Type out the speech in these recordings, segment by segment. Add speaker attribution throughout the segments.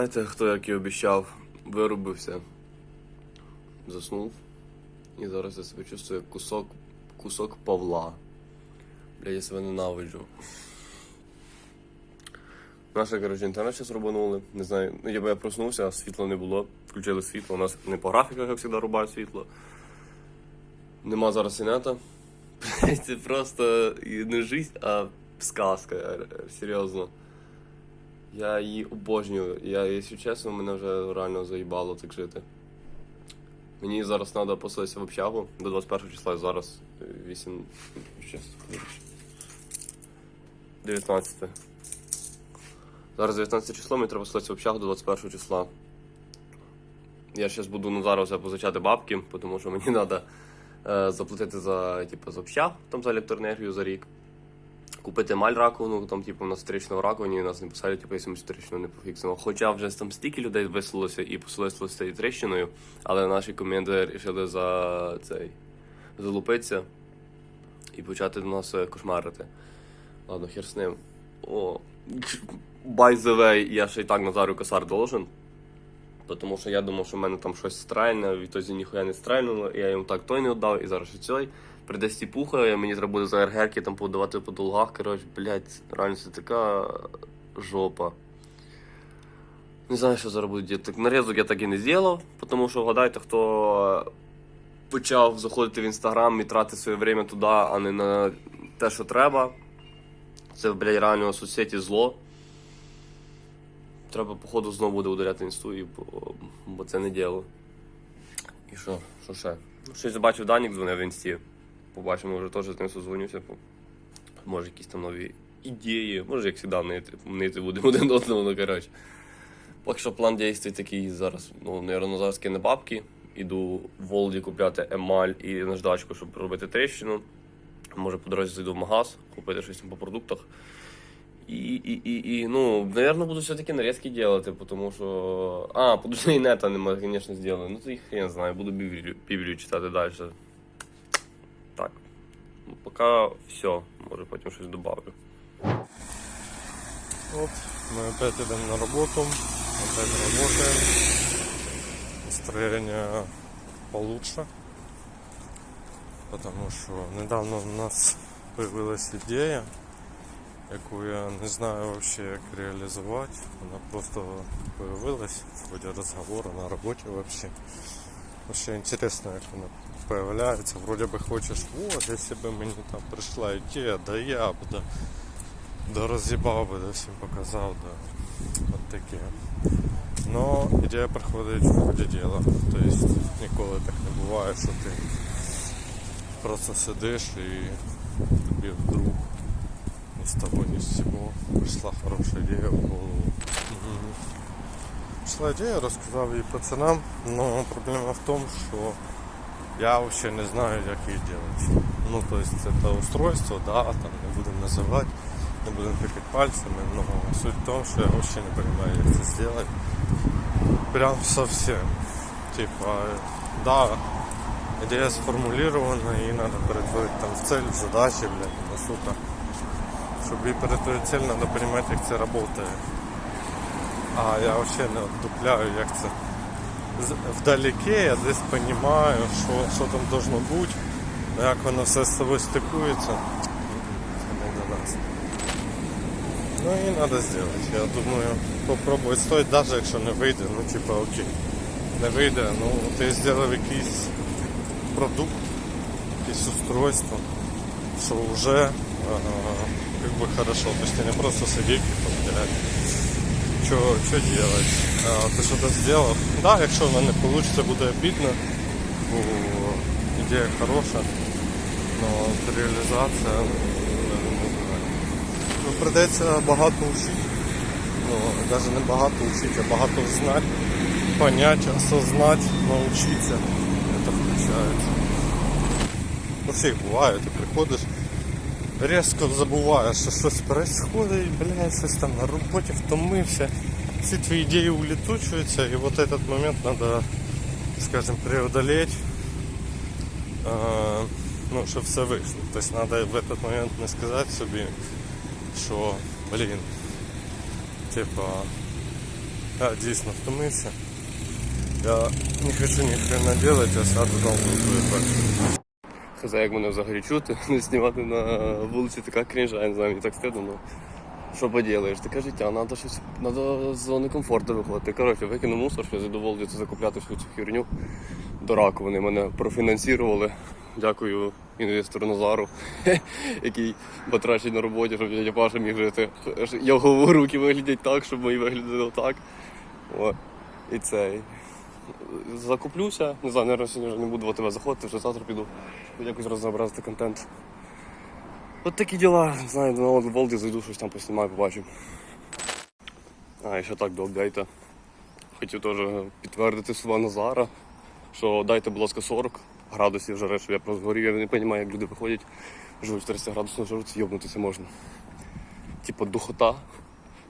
Speaker 1: знаєте, хто, як і обіцяв, вирубився, заснув. І зараз я себе чувствую як кусок, кусок Павла. Бля, я себе ненавиджу. Наше, коротше, інтернет зараз рубанули. Не знаю, ну я, проснувся, а світла не було. Включили світло. У нас не по графіках, як завжди, рубають світло. Нема зараз інета. Це просто не життя, а сказка, е, серйозно. Я її обожнюю. Я, якщо чесно, мене вже реально заїбало так жити. Мені зараз треба поселитися в общагу до 21 числа, зараз е, 8. 19. Зараз 19 число, мені треба поселитися в общагу до 21 числа. Я зараз буду ну, зараз позичати бабки, тому що мені треба е, заплатити за, типу, за общаг, там за електроенергію за рік. Купити маль раковину, там, типу, у нас стрічна в раковині, нас не писали, типу, якщо ми стрічну не пофіксимо. Хоча вже там стільки людей виселилося і поселилося з цією тріщиною, але наші команди вирішили за цей залупитися і почати до нас е, кошмарити. Ладно, хер з ним. О, by the way, я ще й так Назару Косар должен. Тому що я думав, що в мене там щось стрельне, відтоді ніхуя не стрельнуло, і я йому так той не віддав, і зараз ще цей. Прийде стіпуха, і мені треба буде за ергерки там подавати по долгах. Коротше, блядь, реально це така жопа. Не знаю, що зараз буде діяти. Так, нарізок я так і не зробив, тому що вгадайте, хто почав заходити в інстаграм і тратити своє время туди, а не на те, що треба. Це, блядь, реально соцсеті зло. Треба, походу, знову буде ударяти інсту, бо, бо це не діло. І що? Що ще? Щось бачив Данік дзвонив в інсті. Побачимо, вже теж з ним созвонюся. Може, якісь там нові ідеї, може, як завжди, нити, будемо один одному, ну коротше. Поки що план дій такий зараз. Ну, зараз кину бабки. Іду в Волді купляти емаль і наждачку, щоб робити тріщину. Може, по дорозі зайду в магаз, купити щось по продуктах. І, і, і, і ну, наверное, буду все-таки нарезки делать, потому що... А, и нета нема, конечно, сделаю. Ну, то їх я не знаю, буду Біблію, Біблію читати далі. Поки все. Може потім щось добавлю.
Speaker 2: Вот, мы опять идем на работу, опять работаем. Настроение получше, потому что недавно у нас появилась ідея, яку я не знаю вообще як реалізувати. Вона просто появилась в ході розговору на роботі вообще. Вообще интересно, як вона появляється. Вроде би хочеш, вот, якщо б мені там прийшла ідея, да я б, да, да роз'їбав би, да всім показав, да. От таке. Но ідея приходить в ході діла. Тобто ніколи так не буває, що ти просто сидиш і тобі вдруг ні з того, ні з цього прийшла хороша ідея в голову. Мгм. Прийшла ідея, розказав її пацанам, але проблема в тому, що я взагалі не знаю, як її робити. Ну, то есть это устройство, да, там не будемо називати, не будемо тикати пальцами, но суть в тому, що я вообще не понимаю, як це сделать. Прям совсем. Типа, да, идея сформулирована, и надо перетворити там в цель, в задачі, блядь, ну сука. Щоб її перетворити цель, надо понимать, як це работає. А я вообще не вдупляю, як це. Вдалеке я десь розумію, що, що там должно бути, а як воно все з собою стикується. Це не до нас. Ну і треба зробити. Я думаю, попробувати стоїть, навіть якщо не вийде, ну типа окей. Не вийде, ну ти зробив якийсь продукт, якесь устройство, що вже е, как бы хорошо. То есть ты не просто сидеть и повторять. Что, что делать? А, ты что-то сделал? Да, якщо воно не вийде, буде обідно, бо ідея хороша, але реалізація ну, придеться багато вчити. Ну, навіть не багато вчити, а багато знати, понять, осознать, научиться. Это включается. У всіх буває, ти приходиш, різко забуваєш, що щось происходить, блядь, щось там на роботі втомився. Всі твої ідеї улетучуються, і вот этот момент надо, скажем, преодолеть, э, ну, щоб все вийшло. Тобто надо в этот момент не сказати собі, що, блін, типа, Я дійсно втомився. Я не хочу ні хрена делать, я сяду там буду перший.
Speaker 1: Хз, як мене взагалі чути, знімати на вулиці така крінжа, я не знаю, мені так стидно, ну. Що поділаєш? Таке життя, треба щось, треба з зони комфорту виходити. Коротше, викину мусор, що задоволюється закупляти всю цю херню до раку. Вони мене профінансували. Дякую інвестору Назару, який батрачить на роботі, щоб дядя Паша міг жити. Його руки виглядять так, щоб мої виглядали так. О. І цей. Закуплюся, не знаю, наверное, сьогодні вже не буду в тебе заходити, вже завтра піду. Якось рознообразити контент. От такі діла, не знаю, на Волді зайду, щось там поснімаю, побачу. А, і ще так до апдейта. Хотів теж підтвердити слова Назара, що дайте, будь ласка, 40 градусів жари, щоб я просто згорів. Я не розумію, як люди виходять, живуть 400 градусів жару, йобнутися можна. Типа духота.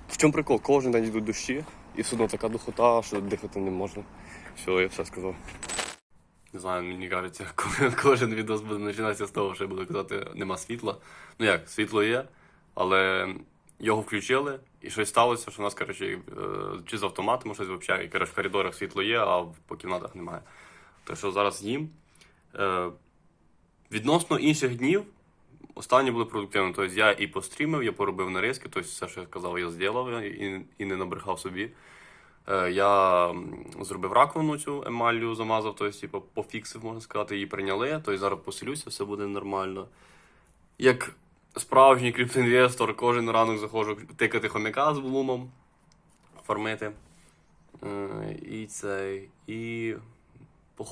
Speaker 1: В чому прикол? Кожен день йдуть дощі, і все одно така духота, що дихати не можна. Все, я все сказав. Не знаю, мені кажеться, кожен, кожен відос буде починатися з того, що я буду казати, нема світла. Ну як, світло є, але його включили, і щось сталося, що у нас, коротше, е, чи з автоматом щось взагалі, коротше, в коридорах світло є, а по кімнатах немає. Так що зараз їм. Е, Відносно інших днів, останні були продуктивні. Тобто я і пострімив, я поробив нарізки, тобто все, що я сказав, я зробив і, і не набрехав собі. Е, Я зробив раковину цю емаллю, замазав, тобто, типу, пофіксив, можна сказати, її прийняли. Тобто зараз поселюся, все буде нормально. Як справжній криптоінвестор, кожен ранок заходжу тикати хомяка з блумом, фармити. Е, І цей. І по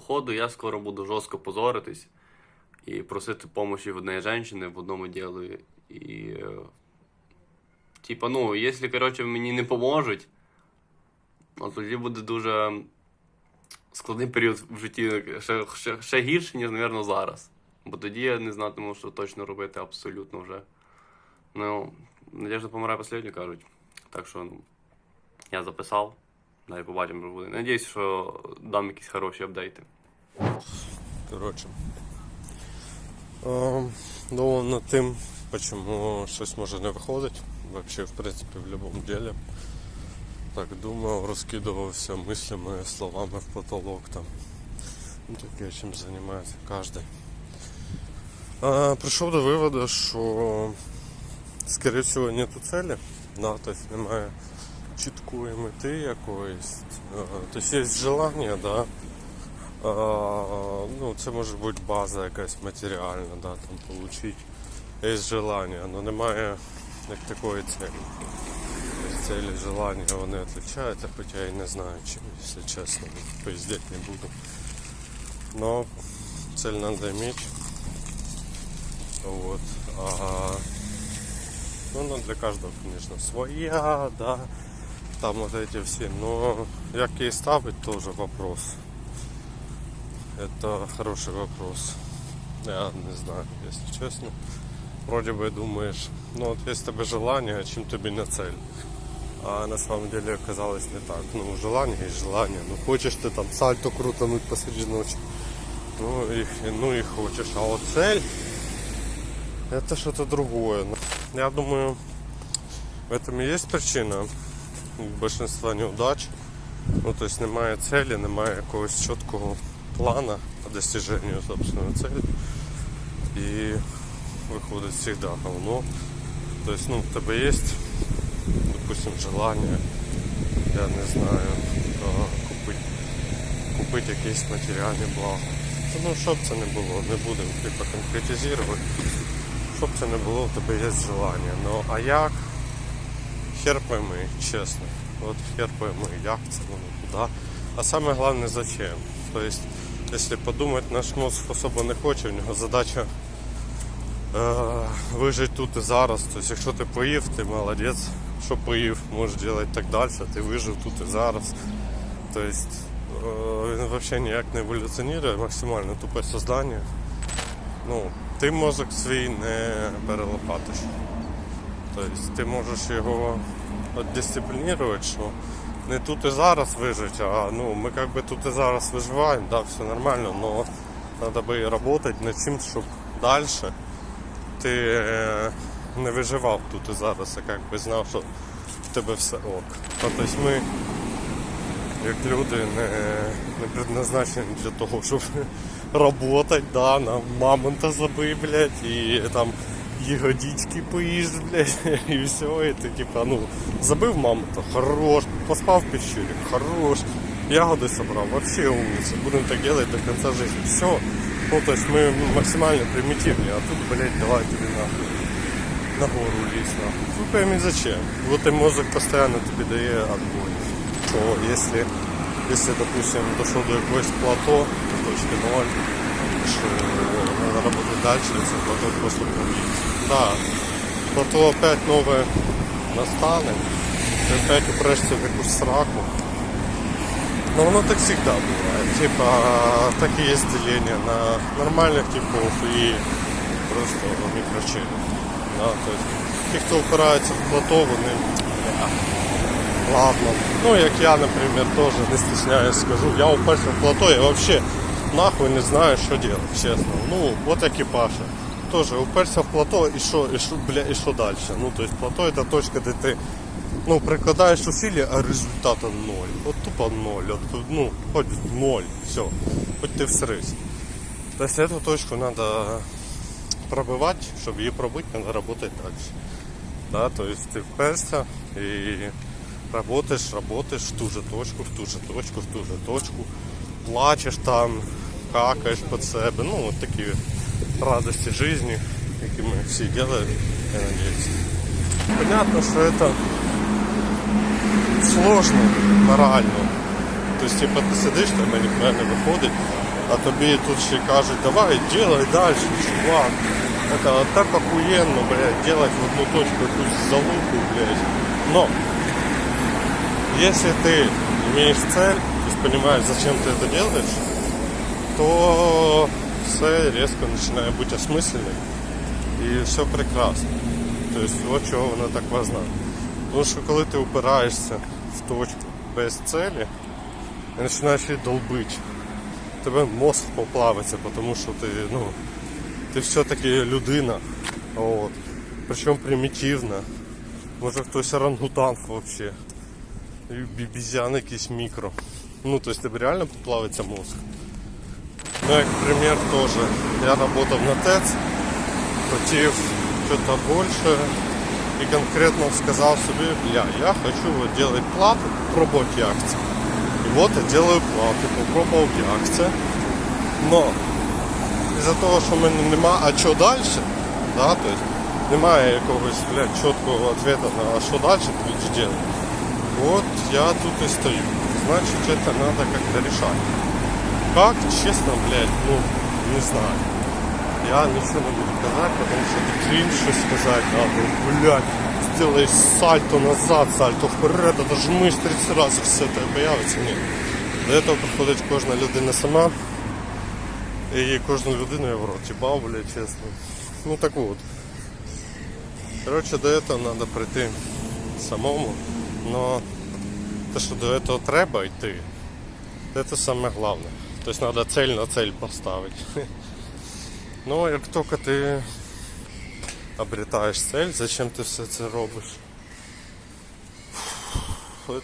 Speaker 1: ходу я скоро буду жорстко позоритись і просити допомоги в однієї жінки в одному ділі. І. е, Типа, ну, якщо, коротше, мені не поможуть, ну, тоді буде дуже складний період в житті, ще, ще, ще гірше, ніж, мабуть, зараз. Бо тоді я не знатиму, що точно робити абсолютно вже. Ну, надіжда помирає останньою, кажуть. Так що ну, я записав. Далі побачимо, що буде. Надіюсь, що дам якісь хороші апдейти.
Speaker 2: Коротше. Думав над тим, чому щось може не виходить. Вообще, в принципі, в будь-якому ділі. Так думав, розкидувався мислями, словами в потолок там. Ну, таке, чим займається кожен. А, прийшов до виводу, що скоріше всього нету цілі, да, тобто немає чіткої мети якоїсь. Тобто є желання, да, а, ну, це може бути база якась матеріальна, да, там получить. Є желання, але немає як такої цілі Тобто Цілі, желання вони відрізняються, хоча я і не знаю, чим, якщо чесно, поїздити не буду. Но цель надо иметь. Вот. А, ну, она для каждого, конечно, своя, да. Там вот эти все. Но як ей ставить, тоже вопрос. Это хороший вопрос. Я не знаю, если честно. Вроде бы думаешь, ну вот есть тебе желание, а чем тебе не цель. А на самом деле оказалось не так. Ну, желание есть желание. Ну, хочешь ты там сальто крутануть посреди ночи. Ну, их, ну и хочешь. А вот цель, это что-то другое. Ну, Я думаю, в этом и есть причина большинства неудач. Ну, то есть немає цілі, немає якогось чіткого плана по достижению собственной цели. І виходить всегда говно. То есть, ну, в тебе есть, допустим, желание, я не знаю, купити, купити якісь матеріальні блага. Ну, щоб це не було, не будемо типу, конкретизувати. Щоб це не було, в тебе є желання. Ну, а як? Хер пойми, чесно. От хер пойми, як це воно, куди. А саме головне зачем. Тобто, якщо подумати, наш мозг особо не хоче, в нього задача е, вижити тут і зараз. Тобто, якщо ти поїв, ти молодець, що поїв, можеш робити так далі, ти вижив тут і зараз. Тобто, е, він взагалі ніяк не еволюціонує, максимально тупе создання. Ну, ти мозок свій не перелопатиш. Тобто ти можеш його дисциплінувати, що не тут і зараз вижити, а ну, ми як би тут і зараз виживаємо, да, все нормально, але треба би працювати над чим, щоб далі ти е, не виживав тут і зараз, а як би знав, що в тебе все ок. Тобто ми, як люди, не, не предназначені для того, щоб работать, да, на мамонта забий, блядь, і там ягодички поїж, блядь, і все, і ти типа, ну, забив мамонта, хорош, поспав в пещері, хорош, ягоди собрав, вообще умница, будем так делать до конца жизни, все. Ну, то есть мы максимально примитивные, а тут, блядь, давай тебе нахуй на гору лезть нахуй. Ну пойми зачем. Вот и мозг постоянно тебе дає отбой. Що если, если допустим, дошел до якогось плато, точки 0, що надо работать дальше, це плато просто пробить. Да, плато опять нове настане, ти опять упрешся в якусь сраку. Но оно так всегда бывает. Типа, так и есть деление на нормальных типов и просто микрочелев. Да, то есть, ті, хто опирається в плато, вони. Ладно. Ну, як я, наприклад, теж не стесняюсь, скажу. Я уперся в плато, я вообще нахуй не знаю, що делать, чесно. Ну, от Паша. Тоже уперся в плато і що, і що, бля, і що далі. Ну, то есть плато це точка, де ти ну, прикладаєш усилия, а результата ноль. От тупо ноль. От, ну, хоть ноль. Все. Хоть ти всрись. То есть эту точку надо пробивать, чтобы ее пробыть, надо работать дальше. Да, то есть ты вперся и работаешь, работаешь в ту же точку, в ту же точку, в ту же точку, плачешь там, какаешь под себе. Ну, вот такие радости жизни, які ми всі делаем, я надеюсь. Понятно, что это сложно морально. Тобто, типа, ти сидиш, там і ніхуя не виходить, а тобі тут ще кажуть, давай, делай дальше, чувак. Это так охуенно, блядь, делать в одну точку якусь залупу, блядь. Но, если ты имеешь цель, то есть понимаешь, зачем ты это делаешь, то все резко начинает быть осмысленным. І все прекрасно. Тобто, от чого вона так важна. Тому що коли ти опираєшся в точку без цілі, і починаєш її долбити, Тебе мозг поплавиться, тому що ти, ну, ти все-таки людина. От. Причому примітивна. Може хтось орангутанг взагалі. І бібізян якийсь мікро. Ну, тобто тебе реально поплавиться мозг. Ну, як пример теж. Я працював на ТЕЦ, хотів что-то больше и конкретно сказал себе, бля, я хочу делать плату, пробовать Яхте. Вот я делаю плату, попробовал Яхте. Но из-за того, що в мене нема, а що далі, да, то есть, немає якогось блядь, чіткого ответа на а що далі будеш делать. Вот я тут и стою. Значит, это надо как-то решать. Как, честно, блядь, ну, не знаю. Я ничего не буду сказать, потому что кринж что сказать надо. Блядь, сделай сальто назад, сальто вперед, дожмись 30 разів, все це появиться. Ні. До этого приходить кожна людина сама. І кожну людину я в рот їбав, блядь, чесно. Ну так вот. Короче, до этого надо прийти самому. Но те, що до этого треба йти, це саме головне. Тобто треба цель на цель поставити. Ну, як тільки ти обретаєш цель, зачем ти все це робиш?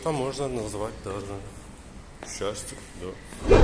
Speaker 2: Це можна назвати даже щастя. Да.